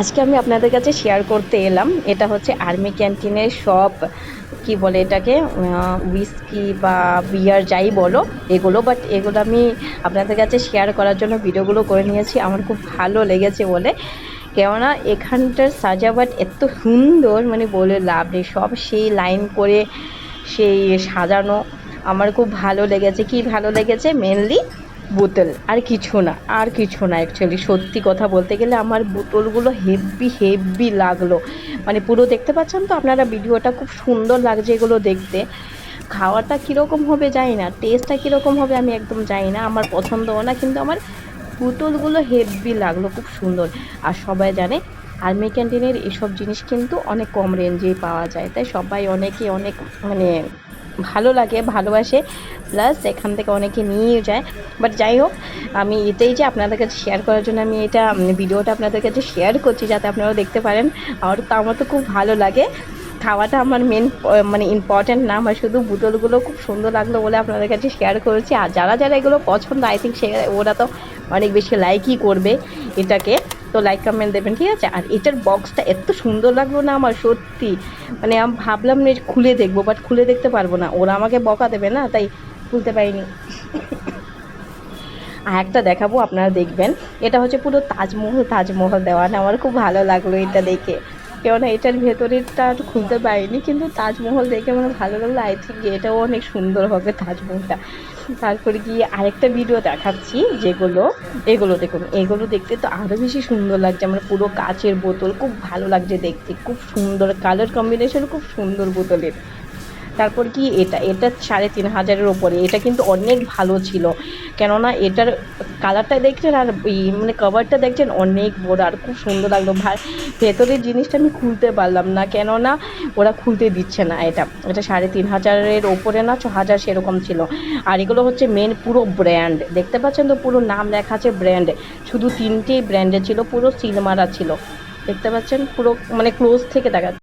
আজকে আমি আপনাদের কাছে শেয়ার করতে এলাম। এটা হচ্ছে আর্মি ক্যান্টিনের সব কি বলে এটাকে? উইস্কি বা বিয়ার যাই বলো, এগুলো। বাট এগুলো আমি আপনাদের কাছে শেয়ার করার জন্য ভিডিওগুলো করে নিয়েছি। আমার খুব ভালো লেগেছে বলে। কেননা এখানটার সাজাবাট এত সুন্দর মানে বলে লাভ নেই। সব সেই লাইন করে সেই সাজানো। আমার খুব ভালো লেগেছে। কি ভালো লেগেছে? মেনলি বোতল। আর কিছু না, আর কিছু না অ্যাকচুয়ালি সত্যি কথা বলতে গেলে আমার বোতলগুলো হেভি হেভি লাগল। মানে পুরো দেখতে পাচ্ছেন তো আপনারা ভিডিওটা, খুব সুন্দর লাগছে এগুলো দেখতে। খাওয়াটা কীরকম হবে জানি না টেস্টটা কীরকম হবে আমি একদম জানি না, আমার পছন্দও না, কিন্তু আমার পুতুলগুলো হেভি লাগল, খুব সুন্দর। আর সবাই জানে, আর্মি ক্যান্টিনের এসব জিনিস কিন্তু অনেক কম রেঞ্জেই পাওয়া যায়। তাই সবাই অনেকে অনেক মানে ভালো লাগে, ভালোবাসে। প্লাস এখান থেকে অনেকে নিয়ে যায়। বাট যাই হোক, আমি এটাই যে আপনাদের কাছে শেয়ার করার জন্য আমি এটা ভিডিওটা আপনাদের কাছে শেয়ার করছি যাতে আপনারাও দেখতে পারেন, আর তো আমার তো খুব ভালো লাগে। খাওয়াটা আমার মেন মানে ইম্পর্ট্যান্ট না, আমার শুধু বোতলগুলো খুব সুন্দর লাগল বলে আপনাদের কাছে শেয়ার করেছি। আর যারা যারা এগুলো পছন্দ আই থিঙ্ক সে, ওরা তো অনেক বেশি লাইকই করবে এটাকে। তো লাইক কমেন্ট দেবেন, ঠিক আছে? আর এটার বক্সটা এত সুন্দর লাগল না আমার, সত্যি। মানে আমি ভাবলাম যে খুলে দেখব বাট খুলে দেখতে পারব না। ওরা আমাকে বকা দেবে না, তাই খুলতে পারিনি। আর একটা দেখাবো, আপনারা দেখবেন। এটা হচ্ছে পুরো তাজমহল তাজমহল দেওয়া না আমার খুব ভালো লাগল এটা দেখে। কেননা এটার ভেতরেরটা আর খুলতে পারিনি কিন্তু তাজমহল দেখে আমার ভালো লাগল। আই থিঙ্ক এটাও অনেক সুন্দর হবে তাজমহলটা। তারপরে গিয়ে আরেকটা ভিডিও দেখাচ্ছি, যেগুলো, এগুলো দেখুন, এগুলো দেখতে তো আরও বেশি সুন্দর লাগছে। আমার পুরো কাচের বোতল, খুব ভালো লাগছে দেখতে। খুব সুন্দর কালার কম্বিনেশন খুব সুন্দর বোতলের। তারপর কি এটা এটা সাড়ে তিন হাজারের ওপরে এটা কিন্তু অনেক ভালো ছিল। কেননা এটার কালারটা দেখছেন আর মানে কভারটা দেখছেন অনেক বড় আর খুব সুন্দর লাগল। ভাই, ভেতরের জিনিসটা আমি খুলতে পারলাম না, কেননা ওরা খুলতে দিচ্ছে না এটা। এটা সাড়ে তিন হাজারের ওপরে না, ছ হাজার সেরকম ছিল। আর এগুলো হচ্ছে মেন পুরো ব্র্যান্ড দেখতে পাচ্ছেন তো পুরো নাম লেখা আছে ব্র্যান্ড শুধু তিনটেই ব্র্যান্ডে ছিল, পুরো সিল মারা ছিল। দেখতে পাচ্ছেন পুরো মানে ক্লোজ থেকে দেখা